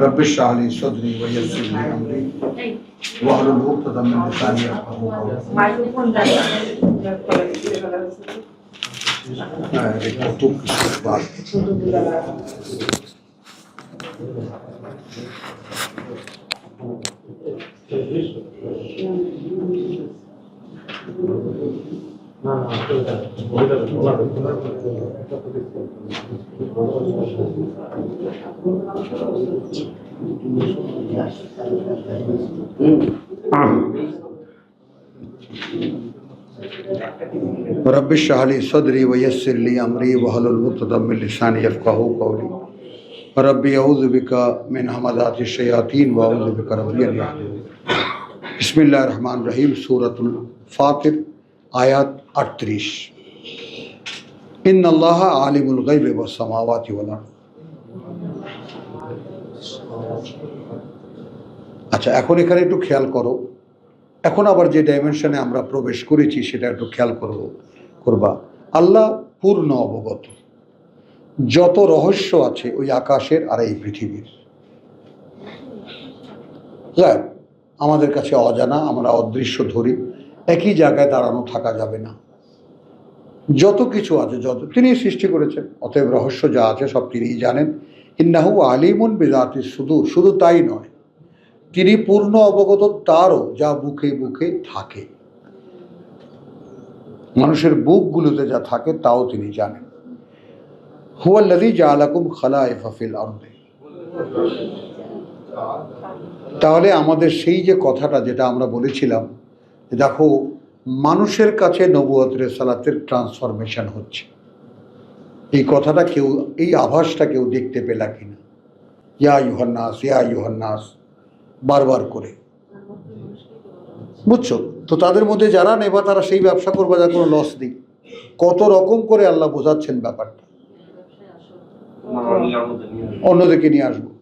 رب اشرح لي صدري ويسر لي أمري. واحلل عقدة من لساني يفقهوا قولي. رب اشرح لي صدري ويسر لي امري واحلل عقدة من لساني يفقهوا قولي ربي اعوذ بك من همزات الشياطين واعوذ بك ربي ان يحضرون بسم الله الرحمن الرحيم سورة الفاطر آيات 38 in আল্লাহ আলিমুল গাইবে সামাওয়াতি আচ্ছা এখন এখানে একটু খেয়াল করো। এখন আবার যে ডাইমেনশনে আমরা প্রবেশ করেছি, সেটা একটু খেয়াল করব করবা। আল্লাহ পূর্ণ অবগত। যত রহস্য আছে ওই আকাশের আর এই পৃথিবীর। আমাদের কাছে অজানা, আমরা অদৃশ্য ধরি। একই জায়গায় দাঁড়ানো থাকা যাবে না। যত কিছু আছে, যত তিনি সৃষ্টি করেছেন, অতএব রহস্য যা আছে সব তিনিই জানেন। ইন্নাহু আলিমুন বেদাতি শুধু শুধু তাই নয়, তিনি পূর্ণ অবগত তারও যা বুকে বুকে থাকে। মানুষের বুকগুলোতে যা থাকে, তাও তিনি জানেন। হুয়াল্লাদি জালাকুম খালা এফাফিল আর্দে। তাহলে আমাদের সেই যে কথাটা যেটা আমরা বলেছিলাম দেখো মানুষের কাছে নবুয়তের সালাতের ট্রান্সফরমেশন হচ্ছে। এই কথাটা কেউ এই আভাসটা কেউ দেখতে পেলা কিনা? ইয়া ইউহান্নাস ইয়া ইউহান্নাস বারবার করে। বুঝছ? তো তাদের মধ্যে যারা নেবা তারা সেই ব্যবসা করবে যার কোনো লস নেই। কত রকম করে আল্লাহ বোঝাচ্ছেন ব্যাপারটা। অন্যদিকে নিয়ে আসব।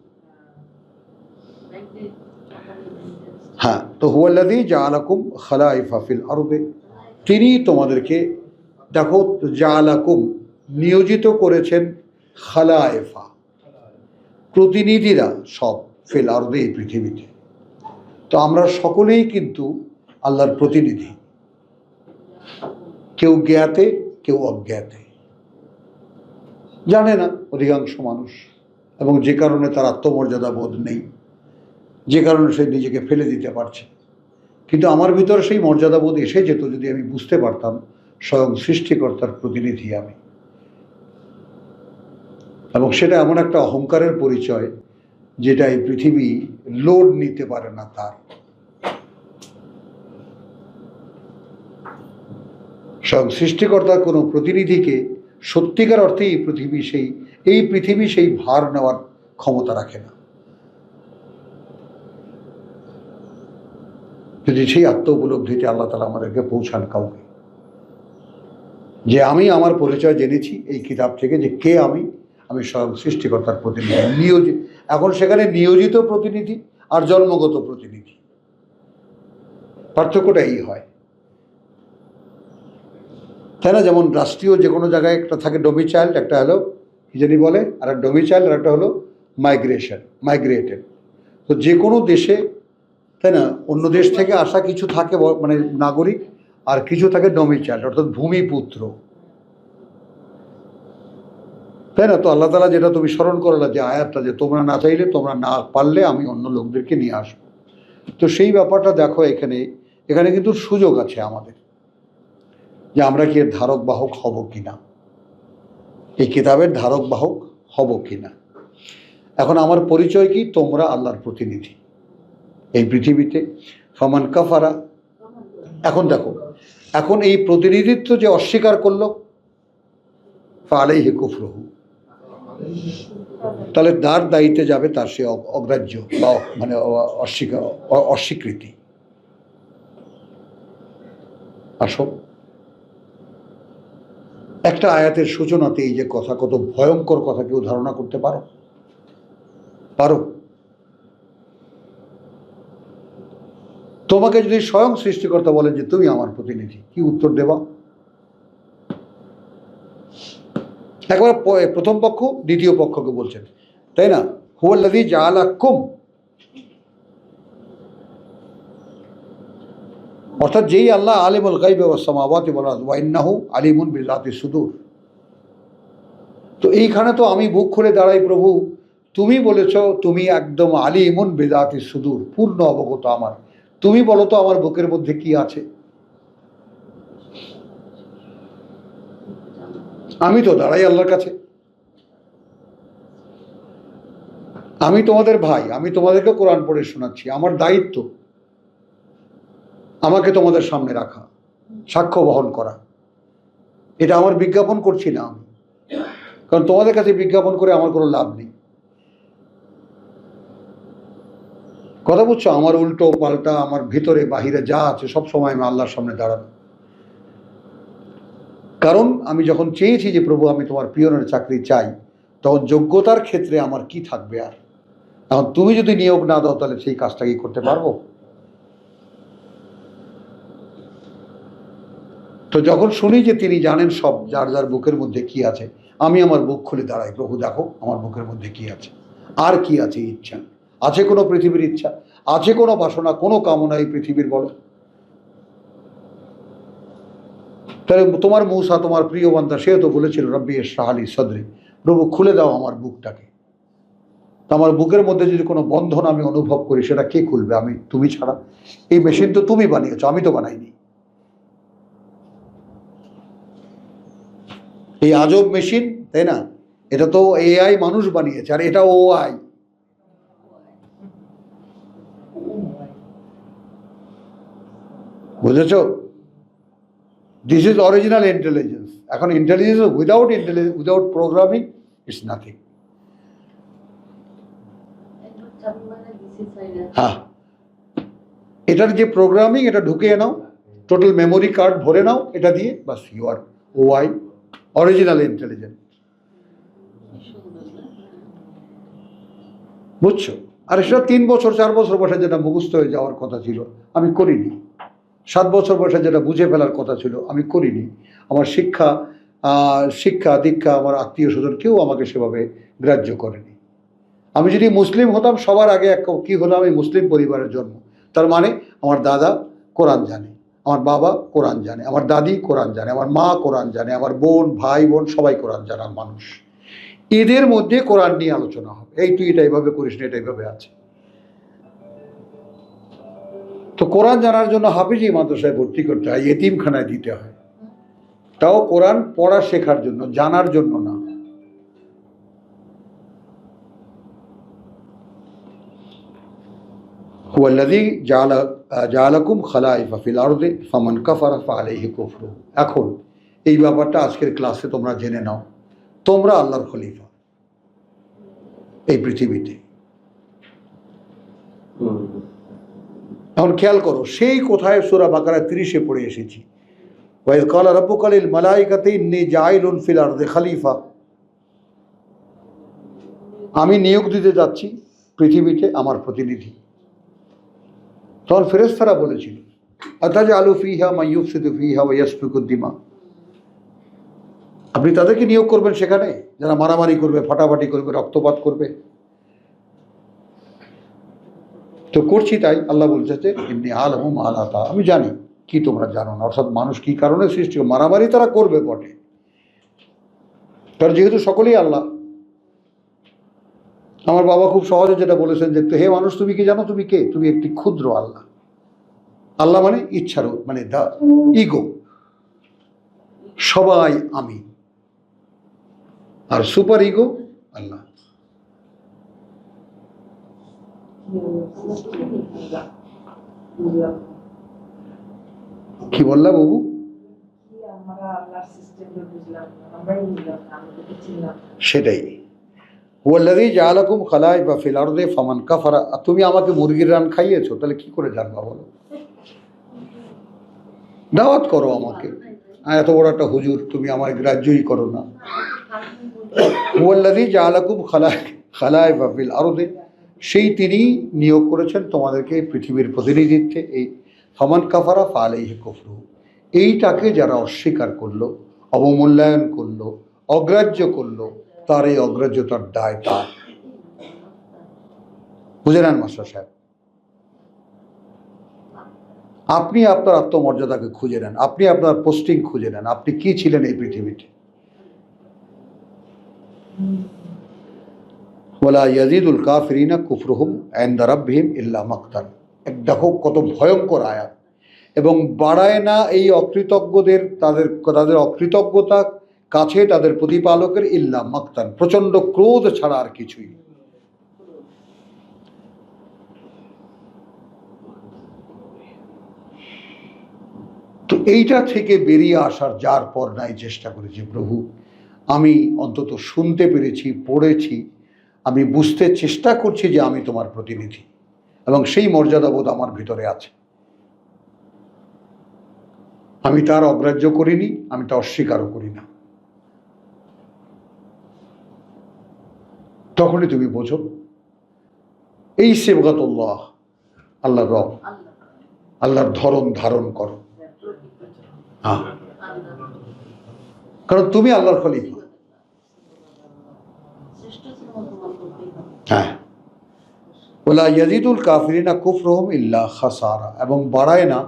হ্যাঁ তো হুয়াল্লাদি জালাকুম খালাইফা ফিল আরবে তিনি তোমাদেরকে দেখো জালাকুম নিয়োজিত করেছেন খালায়েফা প্রতিনিধিরা সব ফিল আরবে এই পৃথিবীতে। তো আমরা সকলেই কিন্তু আল্লাহর প্রতিনিধি। কেউ জ্ঞাতে, কেউ অজ্ঞাতে। জানে না অধিকাংশ মানুষ, এবং যে কারণে তার আত্মমর্যাদা বোধ নেই। যে কারণে সে নিজেকে ফেলে দিতে পারছে। কিন্তু আমার ভিতরে সেই মর্যাদা বোধ এসে যেত যদি আমি বুঝতে পারতাম স্বয়ং সৃষ্টিকর্তার প্রতিনিধি আমি। এবং সেটা এমন একটা অহংকারের পরিচয় যেটা এই পৃথিবী লোড নিতে পারে না তার। স্বয়ং সৃষ্টিকর্তার কোনো প্রতিনিধিকে সত্যিকার অর্থেই পৃথিবী সেই, এই পৃথিবী সেই ভার নেওয়ার ক্ষমতা রাখে না। যদি সেই আত্ম উপলব্ধিতে আল্লাহ তালা আমাদেরকে পৌঁছান কাউকে। যে আমি আমার পরিচয় জেনেছি এই কিতাব থেকে যে কে আমি আমি স্বয়ং সৃষ্টিকর্তার প্রতিনিধি নিয়োজিত এখন সেখানে নিয়োজিত প্রতিনিধি আর জন্মগত প্রতিনিধি। পার্থক্যটা এই হয়। তাই না? যেমন রাষ্ট্রীয় যে কোনো জায়গায় একটা থাকে ডোমিচাইল্ড একটা হলো কি জানি বলে? আর একটা ডোমিচাইল্ড আর একটা হলো মাইগ্রেশন মাইগ্রেটেড তো যে কোনো দেশে তাই না? অন্য দেশ থেকে আসা কিছু থাকে মানে নাগরিক, আর কিছু থাকে ডোমিচাইল্ড অর্থাৎ ভূমিপুত্র। তাই না? তো আল্লাহ তালা যেটা তুমি স্মরণ করলা যে আয়াতটা, যে তোমরা না চাইলে তোমরা না পারলে আমি অন্য লোকদেরকে নিয়ে আসব। তো সেই ব্যাপারটা দেখো এখানে এখানে কিন্তু সুযোগ আছে আমাদের, যে আমরা কি এর ধারক বাহক হব কি না এই কিতাবের ধারক বাহক হব কি না এখন আমার পরিচয় কি? তোমরা আল্লাহর প্রতিনিধি। এই পৃথিবীতে। ফমান কাফারা, এখন দেখো, এখন এই প্রতিনিধিত্ব যে অস্বীকার করল ফালেই হে কুফরহু। তাহলে তার দায়িত্বে যাবে তার সে অগ- অগ্রাহ্য বা মানে অস্বীকার অস্বীকৃতি। আসো। একটা আয়াতের সূচনাতে এই যে কথা, কত ভয়ঙ্কর কথা কেউ ধারণা করতে পারো? পারো? তোমাকে যদি স্বয়ং সৃষ্টিকর্তা বলেন যে তুমি আমার প্রতিনিধি, কি উত্তর দেবা? একবার প্রথম পক্ষ, দ্বিতীয় পক্ষকে বলছেন। তাই না? হুয়াল্লাদি জালাকুম অর্থাৎ যেই আল্লাহ আলিমুল গাইবে ওয়াসামাওয়াতি ওয়াল আরদ, ওয়া আলিমুন বিজাতি সুদূর। তো এইখানে তো আমি বুক খুলে দাঁড়াই প্রভু। তুমি বলেছ, তুমি একদম আলিমুন বেদাতি সুদূর, পূর্ণ অবগত আমার। তুমি বলো তো আমার বুকের মধ্যে কি আছে? আমি তো দাঁড়াই আল্লাহর কাছে। আমি তোমাদের ভাই, আমি তোমাদেরকে কোরআন পড়ে শোনাচ্ছি, আমার দায়িত্ব। আমাকে তোমাদের সামনে রাখা, সাক্ষ্য বহন করা। এটা আমার বিজ্ঞাপন করছি না আমি। কারণ তোমাদের কাছে বিজ্ঞাপন করে আমার কোনো লাভ নেই। কথা বুঝছ? আমার উল্টো পাল্টা, আমার ভিতরে, বাহিরে যা আছে সব সময় আমি আল্লাহর সামনে দাঁড়ানো কারণ আমি যখন চেয়েছি যে, প্রভু, আমি তোমার পিয়নের চাকরি চাই, তখন যোগ্যতার ক্ষেত্রে আমার কি থাকবে আর? এখন তুমি যদি নিয়োগ না দাও, তাহলে সেই কাজটা কি করতে পারব? তো যখন শুনি যে তিনি জানেন সব, যার যার বুকের মধ্যে কি আছে, আমি আমার বুক খুলে দাঁড়াই, প্রভু, দেখো, আমার বুকের মধ্যে কি আছে? আর কি আছে ইচ্ছা? আছে কোনো পৃথিবীর ইচ্ছা, আছে কোনো বাসনা, কোনো কামনা এই পৃথিবীর বলো। তাহলে তোমার মৌসা, তোমার প্রিয় বান্ধা সে তো বলেছিল, রব্বি শাহালি সদরি, প্রভু খুলে দাও আমার বুকটাকে। আমার বুকের মধ্যে যদি কোনো বন্ধন আমি অনুভব করি, সেটা কে খুলবে? আমি, তুমি ছাড়া। এই মেশিন তো তুমি বানিয়েছ, আমি তো বানাইনি। এই আজব মেশিন, তাই না? এটা তো এআই মানুষ বানিয়েছে, আর এটা ও আই বুঝেছ? দিস ইজ অরিজিনাল ইন্টেলিজেন্স এখন intelligence without intelligence without programming it's nothing হ্যাঁ। এটার যে প্রোগ্রামিং এটা ঢুকিয়ে নাও টোটাল মেমোরি কার্ড ভরে নাও, এটা দিয়ে, বাস you are O I original intelligent বুঝছ? আর সেটা তিন বছর, চার বছর বসে যেটা মুখস্থ হয়ে যাওয়ার কথা ছিল, আমি করিনি। সাত বছর বয়সে যেটা বুঝে ফেলার কথা ছিল, আমি করিনি। আমার শিক্ষা শিক্ষা, দীক্ষা আমার আত্মীয় স্বজন কেউ আমাকে সেভাবে গ্রাহ্য করেনি। আমি যদি মুসলিম হতাম, সবার আগে এক কি হলো আমি মুসলিম পরিবারের জন্ম। তার মানে আমার দাদা কোরআন জানে, আমার বাবা কোরআন জানে, আমার দাদি কোরআন জানে, আমার মা কোরআন জানে, আমার বোন, ভাই, বোন সবাই কোরআন জানার মানুষ। এদের মধ্যে কোরআন নিয়ে আলোচনা হবে। এই তুই এটা এইভাবে করিস না, এটা এইভাবে আছে। তো কোরআন জানার জন্য হাফিজি মাদ্রাসায় ভর্তি করতে হয়, এতিমখানায় দিতে হয়। তাও কোরআন পড়া শেখার জন্য, জানার জন্য না। জালা এখন, এই ব্যাপারটা আজকের ক্লাসে তোমরা জেনে নাও। তোমরা আল্লাহর খলিফা এই পৃথিবীতে। এখন খেয়াল করো, সেই কোথায় সুরা বাকারা তিরিশে পড়ে এসেছি। ওয়াইদ কালা রব্বুকালিল মালাইকাতে ইন্নি জাইলুন ফিল আরদে খলিফা। আমি নিয়োগ দিতে যাচ্ছি পৃথিবীতে আমার প্রতিনিধি। তখন ফেরেস্তারা বলেছিল আতাজ আলু ফিহা মাইয়ুফসিদু ফিহা ওয়া ইয়াসফিকুদ্দিমা আপনি তাদেরকে নিয়োগ করবেন সেখানে? যারা মারামারি করবে, ফাটাফাটি করবে, রক্তপাত করবে। তো করছি তাই আল্লাহ বলছে এমনি আলম আলাতা আমি জানি, কি তোমরা জানো না, অর্থাৎ মানুষ কি কারণে সৃষ্টি মারামারি তারা করবে বটে। কারণ যেহেতু সকলেই আল্লাহ। আমার বাবা খুব সহজে যেটা বলেছেন যে হে মানুষ, তুমি কি জানো, তুমি কে? তুমি একটি ক্ষুদ্র আল্লাহ। আল্লাহ মানে ইচ্ছারও মানে দা, ইগো। সবাই আমি। আর সুপার ইগো আল্লাহ কি বললা বাবু আমরা আল্লাহর সিস্টেমটা বুঝলাম না আমরাই বুঝলাম না আমরা তো চিনলাম না। সেটাই। ওয়াল্লাদি জালাকুম খালাই বা ফিল আরদে ফামান কাফারা। তুমি আমাকে মুরগির রান খাইয়েছো, তাহলে কি করে জানবা বলো? দাওয়াত করো আমাকে। এত বড় একটা হুজুর, তুমি আমার গ্রাহ্যই করো না। ওয়াল্লাদি জালাকুম খালাই খালাই বা ফিল আরদে। সেই তিনি নিয়োগ করেছেন তোমাদেরকে এই পৃথিবীর প্রতিনিধিত্বে, এই ফামান কাফারা ফালেই কফরু। এইটাকে যারা অস্বীকার করল, অবমূল্যায়ন করল, অগ্রাহ্য করল, তার এই অগ্রাহ্যতার দায় তার। বুঝে নেন মাস্টার সাহেব? আপনি আপনার আত্মমর্যাদাকে খুঁজে নেন, আপনি আপনার পোস্টিং খুঁজে নেন, আপনি কি ছিলেন এই পৃথিবীতে? ওলা ইয়াজিদুল কাফিরিনা কুফরুহুম আইন্দা রাব্বিহিম ইল্লা মাকতান এক দেখো কত ভয়ঙ্কর আয়াত। এবং বাড়ায় না এই অকৃতজ্ঞদের, তাদের তাদের অকৃতজ্ঞতা কাছে তাদের প্রতিপালকের ইল্লা মাকতান প্রচণ্ড ক্রোধ ছাড়া আর কিছুই তো এইটা থেকে বেরিয়ে আসার যার পর নাই চেষ্টা করেছি প্রভু। আমি অন্তত শুনতে পেরেছি, পড়েছি। আমি বুঝতে চেষ্টা করছি যে আমি তোমার প্রতিনিধি এবং সেই মর্যাদাবোধ আমার ভিতরে আছে। আমি তার অগ্রাহ্য করিনি, আমি তা অস্বীকারও করি না। তখনই তুমি বোঝো, এই সেবগাতুল্লাহ আল্লাহর রব, আল্লাহর ধরন ধারণ করো। হ্যাঁ। কারণ তুমি আল্লাহর খলিফা। হ্যাঁ। ওলা ইয়াজিদুল কাফিরিনা কুফরহম ইল্লা খাসারা। এবং বাড়ায় না,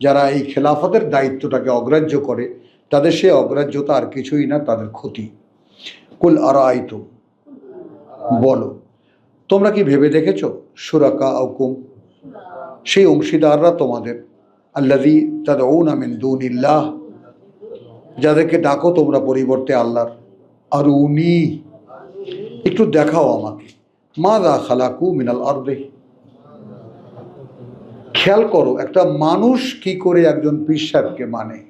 যারা এই খেলাফতের দায়িত্বটাকে অগ্রাহ্য করে, তাদের সে অগ্রাহ্যতা আর কিছুই না, তাদের ক্ষতি। কুল আর আইতুম বলো, তোমরা কি ভেবে দেখেছ? সুরাকা আউকুম সেই অংশীদাররা তোমাদের। আল্লাদি তাদউনা মিন দুনিল্লাহ, যাদেরকে ডাকো তোমরা পরিবর্তে আল্লাহর। আর উনি একটু দেখাও আমাকে। মা দা খালাকু মিনাল আর্দে। খেয়াল করো, একটা মানুষ কি করে একজন পীর মানে?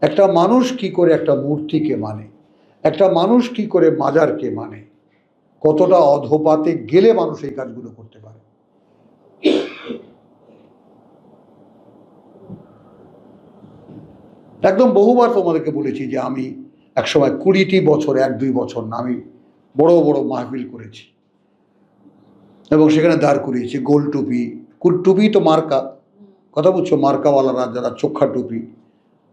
একটা মানুষ কি করে একটা মূর্তিকে মানে? একটা মানুষ কি করে মাজারকে মানে? কতটা অধপাতে গেলে মানুষ এই কাজগুলো করতে পারে? একদম বহুবার তোমাদেরকে বলেছি যে আমি একসময় কুড়িটি বছর, এক দুই বছর না, আমি বড় বড় মাহফিল করেছি। এবং সেখানে দাঁড় করিয়েছি, গোল টুপি। টুপি তো মার্কা। কথা বলছো, মার্কাওয়ালারা যারা চোখা টুপি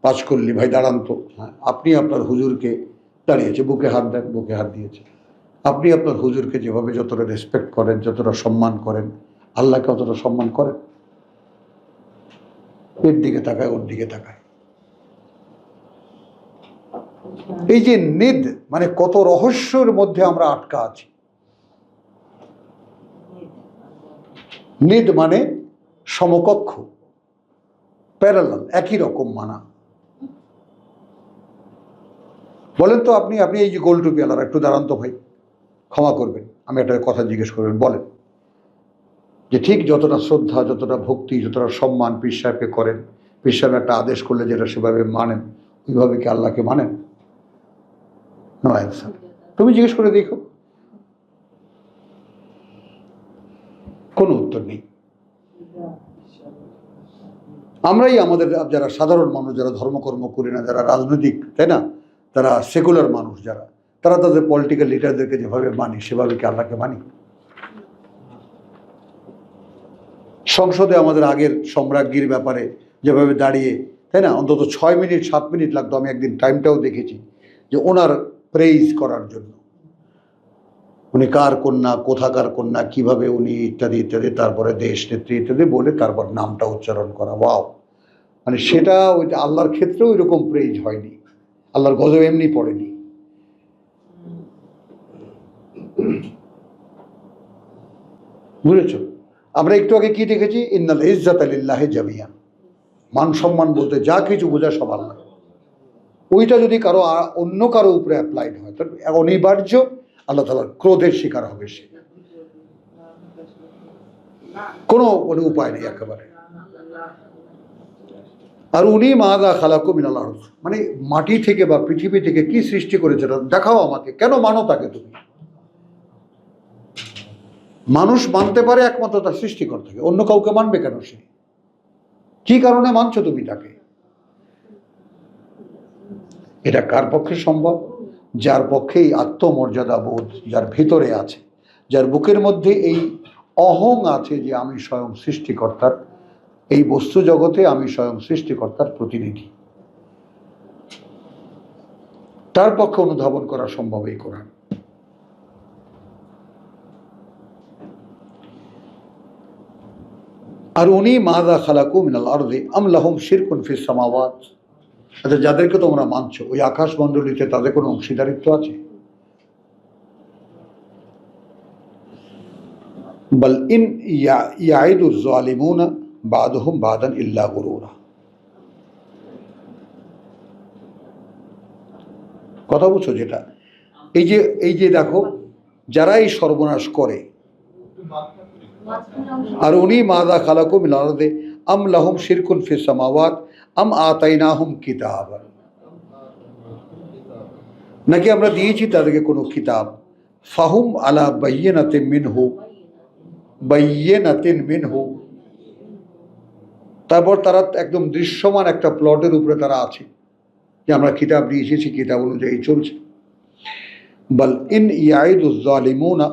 পাঁচ করলি ভাই দাঁড়ান তো। হ্যাঁ আপনি আপনার হুজুরকে দাঁড়িয়েছে, বুকে হাত দেন, বুকে হাত দিয়েছে। আপনি আপনার হুজুরকে যেভাবে যতটা রেসপেক্ট করেন, যতটা সম্মান করেন, আল্লাহকে অতটা সম্মান করেন? এর দিকে তাকায়, ওর দিকে তাকায়। এই যে নিদ মানে কত রহস্যের মধ্যে আমরা আটকা আছি। নিদ মানে সমকক্ষ প্যারালাল একই রকম মানা। বলেন তো আপনি আপনি এই যে গোল টুপি একটু দাঁড়ান তো ভাই, ক্ষমা করবেন, আমি একটা কথা জিজ্ঞেস করবেন, বলেন, যে ঠিক যতটা শ্রদ্ধা, যতটা ভক্তি, যতটা সম্মান পীর সাহেবকে করেন, পীর সাহেব একটা আদেশ করলে যেটা সেভাবে মানেন, ওইভাবে কি আল্লাহকে মানেন? নো অ্যান্সার তুমি জিজ্ঞেস করে দেখো। কোনো উত্তর নেই। আমরাই আমাদের যারা সাধারণ মানুষ, যারা ধর্মকর্ম করি না, যারা রাজনৈতিক, তাই না? তারা সেকুলার মানুষ যারা, তারা তাদের পলিটিক্যাল লিডারদেরকে যেভাবে মানি, সেভাবে কি আল্লাহকে মানি? সংসদে আমাদের আগের সম্রাজ্ঞীর ব্যাপারে যেভাবে দাঁড়িয়ে, তাই না? অন্তত ছয় মিনিট, সাত মিনিট লাগতো, আমি একদিন টাইমটাও দেখেছি, যে ওনার প্রেইজ করার জন্য। উনি কার কন্যা, কোথাকার কন্যা, কীভাবে উনি ইত্যাদি ইত্যাদি, তারপরে দেশ, নেত্রী ইত্যাদি বলে তারপর নামটা উচ্চারণ করা। ওয়াও! মানে সেটা ওইটা আল্লাহর ক্ষেত্রেও এরকম প্রেইজ হয়নি। আল্লাহর গজব এমনি পড়েনি। বুঝেছ? আমরা একটু আগে কি দেখেছি? ইন্নাল ইজ্জাত আলিল্লাহে জামিয়া মান সম্মান বলতে যা কিছু বোঝা সব আল্লাহ। ওইটা যদি কারও অন্য কারও উপরে অ্যাপ্লাইড হয়, তাহলে অনিবার্য আল্লাহ তালার ক্রোধের শিকার হবে সে। কোনো কোনো উপায় নেই একেবারে। আর উনি মাদা খালাকু মিনাল আরদ। মানে মাটি থেকে বা পৃথিবী থেকে কি সৃষ্টি করেছে দেখাও আমাকে। কেন মানো তাকে তুমি? মানুষ মানতে পারে একমাত্র তার সৃষ্টিকর্তাকে অন্য কাউকে মানবে কেন সে? কি কারণে মানছো তুমি তাকে? এটা কার পক্ষে সম্ভব? যার পক্ষে এই আত্মমর্যাদা বোধ যার ভিতরে আছে, যার বুকের মধ্যে এই অহং আছে যে আমি স্বয়ং সৃষ্টিকর্তার, এই বস্তু জগতে আমি স্বয়ং সৃষ্টিকর্তার প্রতিনিধি। তার পক্ষে অনুধাবন করা সম্ভব এই কোরআন। আর উনি মাদা খালাকু মিনাল আরদে, আম লাহুম শিরকুন ফিস সামাওয়াত। আচ্ছা যাদেরকে তোমরা মানছো, ওই আকাশ মণ্ডলীতে তাদের কোনো অংশীদারিত্ব আছে? বল ইন ইয়াইদু জালিমুনা বাদহুম বাদান ইল্লা গুরুরা। কথা বুঝছ যেটা? এই যে এই যে দেখো, যারা এই সর্বনাশ করে, আর উনি মাদা খালাকু মিলারদে আম লাহুম শিরকুন ফি আম আতাইনাহুম কিতাব নাকি আমরা দিয়েছি তাদেরকে কোনো কিতাব? ফাহুম আলা বাইয়িনাতে মিনহু। বাইয়িনাতিন মিনহু। তারপর তারা একদম দৃশ্যমান একটা প্লটের উপরে তারা আছে। যে আমরা কিতাব নিয়ে এসেছি, কিতাব অনুযায়ী চলছে। বল ইন ইয়াইদুজ জালিমুনা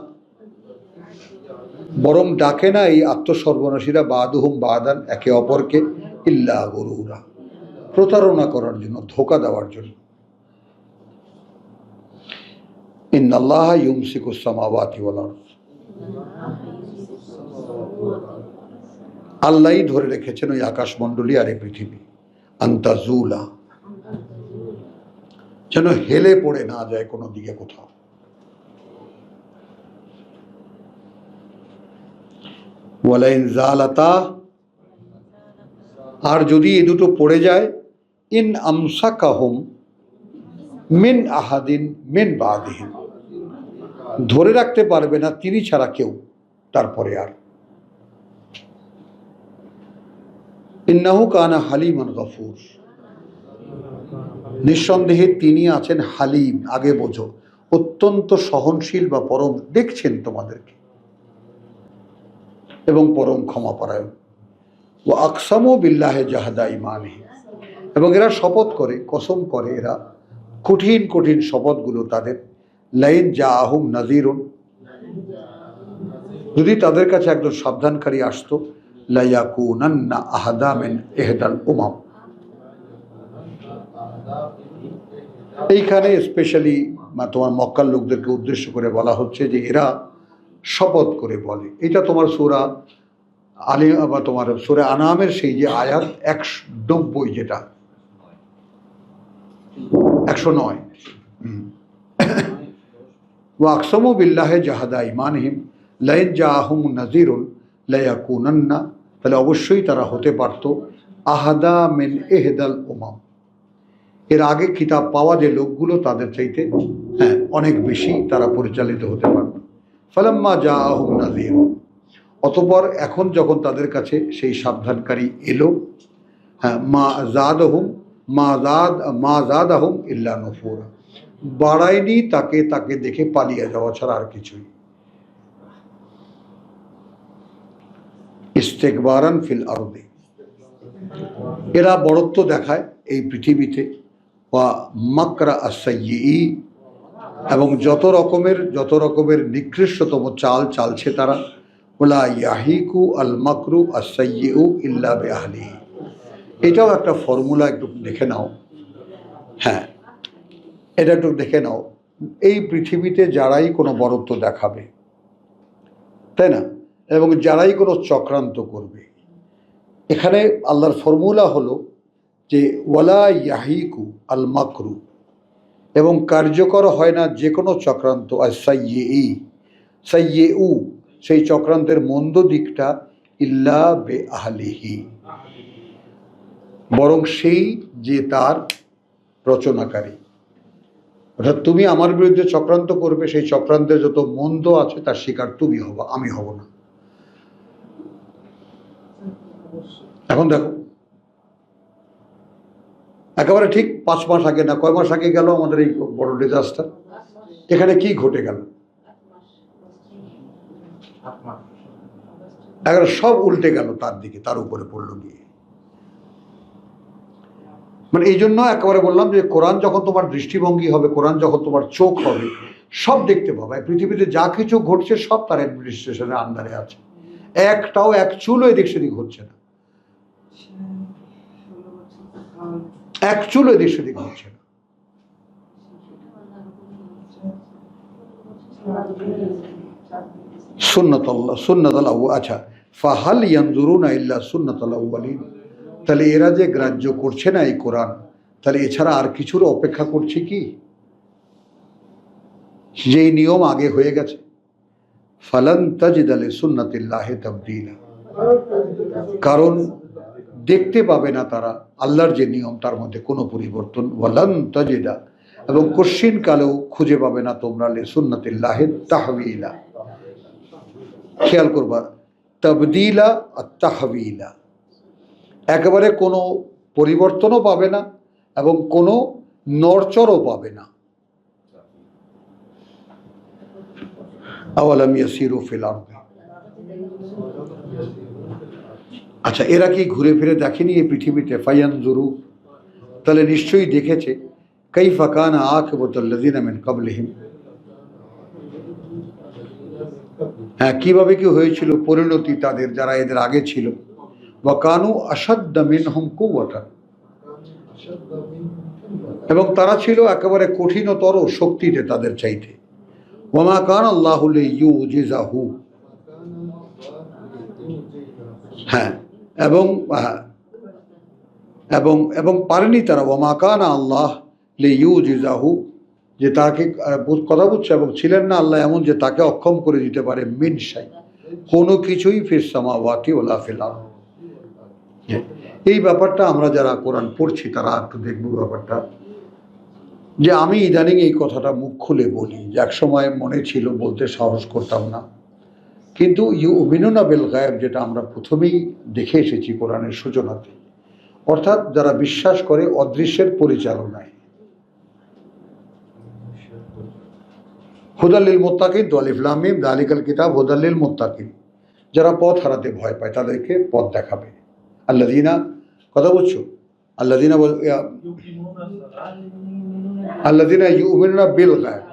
বরং ডাকে না এই আত্মসর্বনাশীরা, বাদুহুম বাদান, একে অপরকে, ইল্লা গরুরা। প্রতারণা করার জন্য, ধোকা দেওয়ার জন্য। ইন্নাল্লাহ ইউমসিকুস সামাওয়াতি ওয়াল আল্লাহই ধরে রেখেছেন ওই আকাশমণ্ডলী আর এই পৃথিবী। আন্তাজুলা যেন হেলে পড়ে না যায় কোনো দিকে কোথাও। ওয়ালাইন জালাতা। আর যদি এ দুটো পড়ে যায় ইন আমসাকাহুম মিন আহাদিন মিন বাদিহিন ধরে রাখতে পারবে না তিনি ছাড়া কেউ, তারপরে আর। ইন্নাহু কানা হালিমান গফুর। নিঃসন্দেহে তিনি আছেন হালিম, আগে বোঝো। অত্যন্ত সহনশীল বা পরম, দেখছেন তোমাদেরকে। এবং পরম ক্ষমাপরায়ণ। ও আকসামু বিল্লাহে জাহাদা ইমানে এবং এরা শপথ করে, কসম করে এরা কঠিন কঠিন শপথগুলো তাদের। লাইন যা আহুম নাজিরুন যদি তাদের কাছে একজন সাবধানকারী আসতো লাইয়াকুনান্না আহাদামেন এহদাল উমাম। এইখানে স্পেশালি তোমার মক্কার লোকদেরকে উদ্দেশ্য করে বলা হচ্ছে যে এরা শপথ করে বলে। এটা তোমার সুরা আলী বা তোমার সুরে আনামের সেই যে আয়াত একশো নব্বই যেটা। একশো নয়। ও আকসমু বিল্লাহে জাহাদা ইমানহিম লাইন জা আহম নাজিরুন লাইয়াকুনান্না তাহলে অবশ্যই তারা হতে পারত। আহাদা মেন এহেদাল ওমাম এর আগে কিতাব পাওয়া যে লোকগুলো তাদের চাইতে হ্যাঁ অনেক বেশি তারা পরিচালিত হতে পারত। ফালাম্মা যা আহম নাজির অতপর এখন যখন তাদের কাছে সেই সাবধানকারী এলো হ্যাঁ মা জাদ আহম মা জাদ, মা আহম ইল্লা নফুরা। বাড়ায়নি তাকে তাকে দেখে পালিয়ে যাওয়া ছাড়া আর কিছুই। ইস্তেকবারান ফিল আরদে। এরা বড়ত্ব দেখায় এই পৃথিবীতে। বা মাকরা আসাইয়ি এবং যত রকমের যত রকমের নিকৃষ্টতম চাল চালছে তারা। ওলা ইয়াহিকু আল মাকরু আসাইয়ু ইল্লা বেআহলি এটাও একটা ফর্মুলা একটু দেখে নাও। হ্যাঁ এটা একটু দেখে নাও। এই পৃথিবীতে যারাই কোনো বরত্ব দেখাবে, তাই না? এবং যারাই কোনো চক্রান্ত করবে। এখানে আল্লাহর ফর্মুলা হলো যে, ওয়ালা ইয়াহিকু আল মাকরু। এবং কার্যকর হয় না যে কোনো চক্রান্ত আর সাইয়ে ই সাইয়ে উ সেই চক্রান্তের মন্দ দিকটা, ইল্লা বে আহলিহি। বরং সেই যে তার রচনাকারী অর্থাৎ তুমি আমার বিরুদ্ধে চক্রান্ত করবে, সেই চক্রান্তের যত মন্দ আছে তার শিকার তুমি হবা, আমি হব না। এখন দেখো। একেবারে ঠিক পাঁচ মাস আগে না, কয় মাস আগে গেল আমাদের এই বড় ডিজাস্টার এখানে কি ঘটে গেল? একেবারে সব উল্টে গেল তার দিকে, তার উপরে পড়ল গিয়ে। মানে এই জন্য একেবারে বললাম যে কোরআন যখন তোমার দৃষ্টিভঙ্গি হবে, কোরআন যখন তোমার চোখ হবে, সব দেখতে পাবে। পৃথিবীতে যা কিছু ঘটছে সব তার অ্যাডমিনিস্ট্রেশনের আন্ডারে আছে। একটাও এক চুলো এদিক সেদিক হচ্ছে না। এক চুলো এদিক সেদিক হচ্ছে না। সুন্নত আল্লাহ সুন্নত আল্লাহ আচ্ছা ফাহাল ইয়ানজুরুন ইল্লা সুন্নাতুল তাহলে এরা যে গ্রাহ্য করছে না এই কোরআন, তাহলে এছাড়া আর কিছুর অপেক্ষা করছে কি? যেই নিয়ম আগে হয়ে গেছে। ফালান তাজিদ আলী সুন্নাতিল্লাহে তাবদিলা। কারণ দেখতে পাবে না তারা আল্লাহর যে নিয়ম, তার মধ্যে কোনো পরিবর্তন। ওয়ালান তাজিদা। এবং কশিন কালেও খুঁজে পাবে না তোমরা লে সুন্নাতিল্লাহে তাহবিলা। খেয়াল করবা, তবদিলা আর তাহবিলা। একেবারে কোনো পরিবর্তনও পাবে না এবং কোনো নড়চড়ও পাবে না। আচ্ছা এরা কি ঘুরে ফিরে দেখেনি এই পৃথিবীতে? ফায়ানজুরু তাহলে নিশ্চয়ই দেখেছে। কাইফা কানা আকিবাতুল্লাযিনা মিন ক্বাবলিহিম। হ্যাঁ কীভাবে কি হয়েছিল? পরিণতি তাদের, যারা এদের আগে ছিল। বা কানু আসাদ্দ মিনহুম কুওয়াতান। এবং তারা ছিল একেবারে কঠিনতর শক্তিতে তাদের চাইতে। ওমা কান আল্লাহ ইউজিজাহু হ্যাঁ এবং হ্যাঁ, এবং এবং পারেনি তারা ওমা কান আল্লাহ লে ইউজিজাহু যে তাকে কথা বুঝছে এবং ছিলেন না আল্লাহ এমন যে তাকে অক্ষম করে দিতে পারে মিনসাই কোনো কিছুই ফির সামাওয়াতি ওলা ফিলাম এই ব্যাপারটা আমরা যারা কোরআন পড়ছি, তারা একটু দেখব ব্যাপারটা। যে আমি ইদানিং এই কথাটা মুখ খুলে বলি, যে এক সময় মনে ছিল বলতে সাহস করতাম না। কিন্তু ইউ মিনুনা বেল গায়েব, যেটা আমরা প্রথমেই দেখে এসেছি কোরআনের সূচনাতে। অর্থাৎ যারা বিশ্বাস করে, অদৃশ্যের পরিচালনায়। হুদাল্লিল মোত্তাকিন, তো আলিফলামিম দালিকাল কিতাব হুদাল্লিল মোত্তাকিন। যারা পথ হারাতে ভয় পায়, তাদেরকে পথ দেখাবে। আল্লাদিনা কথা বলছো? আল্লাদিনা বল আল্লাদিনা ইউমিনুনা বিল গায়েব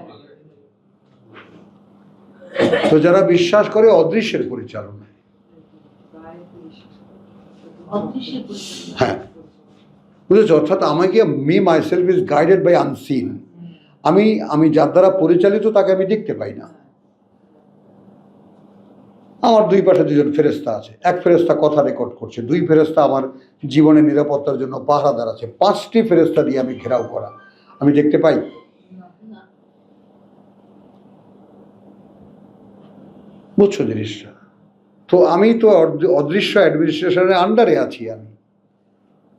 তো যারা বিশ্বাস করে অদৃশ্যের পরিচালনায় হ্যাঁ। বুঝেছ? অর্থাৎ আমাকে me myself is guided by unseen আমি আমি যার দ্বারা পরিচালিত তাকে আমি দেখতে পাই না। আমার দুই পাশে দুজন ফেরেস্তা আছে। এক ফেরেস্তা কথা রেকর্ড করছে, দুই ফেরেস্তা আমার জীবনের নিরাপত্তার জন্য পাহারাদার আছে। পাঁচটি ফেরেস্তা দিয়ে আমি ঘেরাও করা। আমি দেখতে পাই। বুঝছ জিনিসটা? তো আমি তো অদৃশ্য অ্যাডমিনিস্ট্রেশনের আন্ডারে আছি আমি।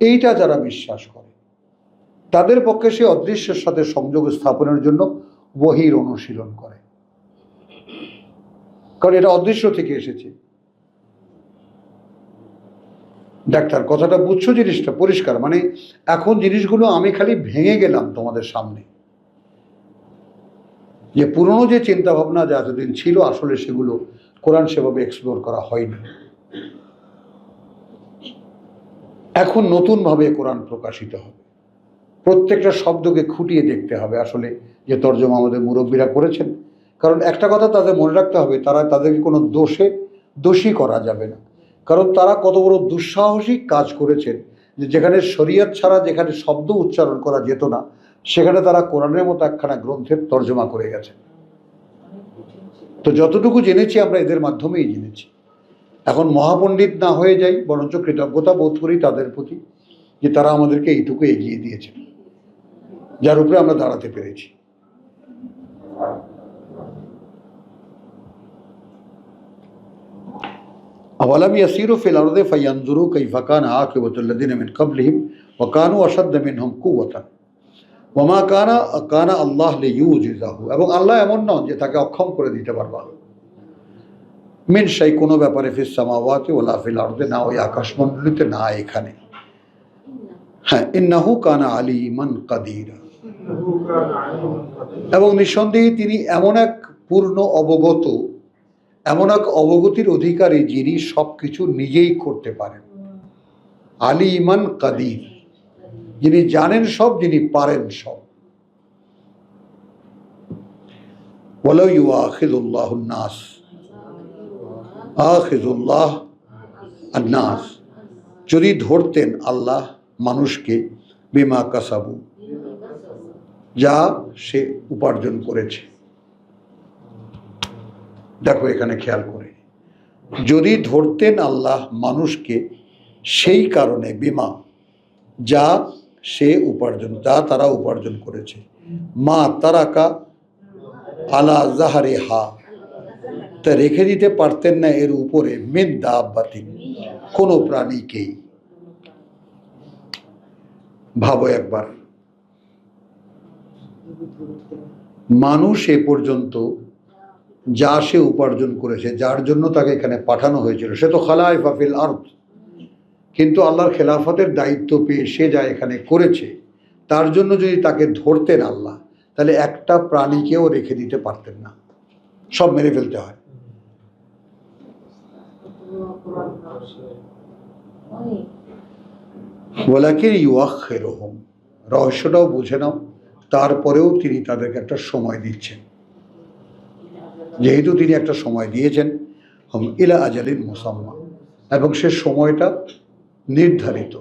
এইটা যারা বিশ্বাস করে, তাদের পক্ষে সে অদৃশ্যের সাথে সংযোগ স্থাপনের জন্য বহির অনুশীলন করে। কারণ এটা অদৃশ্য থেকে এসেছে। ডাক্তার, কথাটা বুঝছ জিনিসটা? পরিষ্কার। মানে এখন জিনিসগুলো আমি খালি ভেঙে গেলাম তোমাদের সামনে। যে পুরনো যে চিন্তা ভাবনা যা এতদিন ছিল, আসলে সেগুলো কোরআন সেভাবে এক্সপ্লোর করা হয়নি। এখন নতুনভাবে কোরআন প্রকাশিত হবে। প্রত্যেকটা শব্দকে খুঁটিয়ে দেখতে হবে। আসলে যে তর্জমা আমাদের মুরব্বীরা করেছেন কারণ একটা কথা তাদের মনে রাখতে হবে, তারা তাদেরকে কোনো দোষে, দোষী করা যাবে না। কারণ তারা কত বড় দুঃসাহসিক কাজ করেছেন যে যেখানে শরীয়ত ছাড়া যেখানে শব্দ উচ্চারণ করা যেত না, সেখানে তারা কোরআনের মতো একখানা গ্রন্থের তর্জমা করে গেছে। তো যতটুকু জেনেছি আমরা এদের মাধ্যমেই জেনেছি। এখন মহাপণ্ডিত না হয়ে যাই, বরঞ্চ কৃতজ্ঞতা বোধ করি তাদের প্রতি যে তারা আমাদেরকে এইটুকু এগিয়ে দিয়েছে যার উপরে আমরা দাঁড়াতে পেরেছি। أولم يسيروا في الأرض فينظروا كيف كان عاقبة الذين من قبلهم وكانوا أشد منهم قوة ওমা কানা কানা আল্লাহ লিউজিজাহু এবং আল্লাহ এমন নন যে তাকে অক্ষম করে দিতে পারবা মিন সেই কোনো ব্যাপারে ফিস সামাওয়াতি ওলা ফিল আরদে না ওই আকাশমণ্ডলীতে না এখানে হ্যাঁ ইন্নাহু কানা আলিমান কাদিরা এবং নিঃসন্দেহে তিনি এমন এক পূর্ণ অবগত এমন এক অবগতির অধিকারী যিনি সব কিছু নিজেই করতে পারেন। আলী ইমান কাদির। যিনি জানেন সব, যিনি পারেন সব। নাস। যদি ধরতেন আল্লাহ মানুষকে বিমা কাসাবু, যা সে উপার্জন করেছে। দেখো, এখানে খেয়াল করে। যদি ধরতেন আল্লাহ মানুষকে সেই কারণে বিমা যা সে উপার্জন, যা তারা উপার্জন করেছে। মা তারাকা আলা জাহারে হা তা রেখে দিতে পারতেন না এর উপরে, মিন দাব্বাতিন কোনো প্রাণীকেই ভাবো একবার। মানুষ এ পর্যন্ত যা সে উপার্জন করেছে, যার জন্য তাকে এখানে পাঠানো হয়েছিল। সে তো খালায় ফাফিল আর্থ কিন্তু আল্লাহর খেলাফতের দায়িত্ব পেয়ে সে যা এখানে করেছে, তার জন্য যদি তাকে ধরতেন আল্লাহ, তাহলে একটা প্রাণীকেও রেখে দিতে পারতেন না। সব মেরে ফেলতে হয়। ওলাকির ইউয়াক্ষের হোম রহস্যটাও বুঝে নাও। তারপরেও তিনি তাদেরকে একটা সময় দিচ্ছেন। যেহেতু তিনি একটা সময় দিয়েছেন, হম, ইলা আজালিন মুসাম্মা। এবং সে সময়টা নির্ধারিত,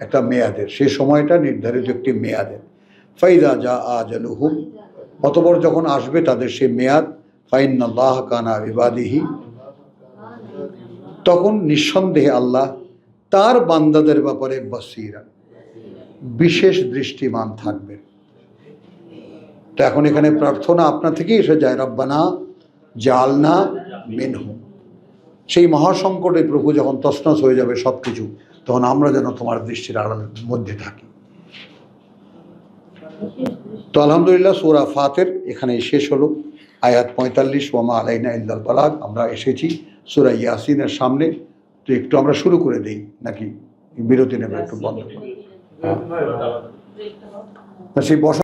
একটা মেয়াদের। সে সময়টা নির্ধারিত একটি মেয়াদের। ফাইদা যা আজালুহুম অতপর যখন আসবে তাদের সে মেয়াদ ফাইনাল্লাহ কানা বিবাদিহি। তখন নিঃসন্দেহে আল্লাহ তার বান্দাদের ব্যাপারে বসিরা, বিশেষ দৃষ্টিমান থাকবেন। তো এখন এখানে প্রার্থনা আপনা থেকেই এসে যায়, রব্বানা জালনা মিনহু। সেই মহাসংকটে প্রভু যখন তসনস হয়ে যাবে সব কিছু তখন আমরা যেন তোমার দৃষ্টির আড়ালের মধ্যে থাকি। তো আলহামদুলিল্লাহ সুরা ফাতের এখানে শেষ হলো। আয়াত পঁয়তাল্লিশ, ওয়ামা আলাইনা ইল্লাল বালাগ। আমরা এসেছি সুরা ইয়াসিনের সামনে। তো একটু আমরা শুরু করে দিই, নাকি বিরতি নেবে একটু বন্ধ। ব্রেকটা সেই বসা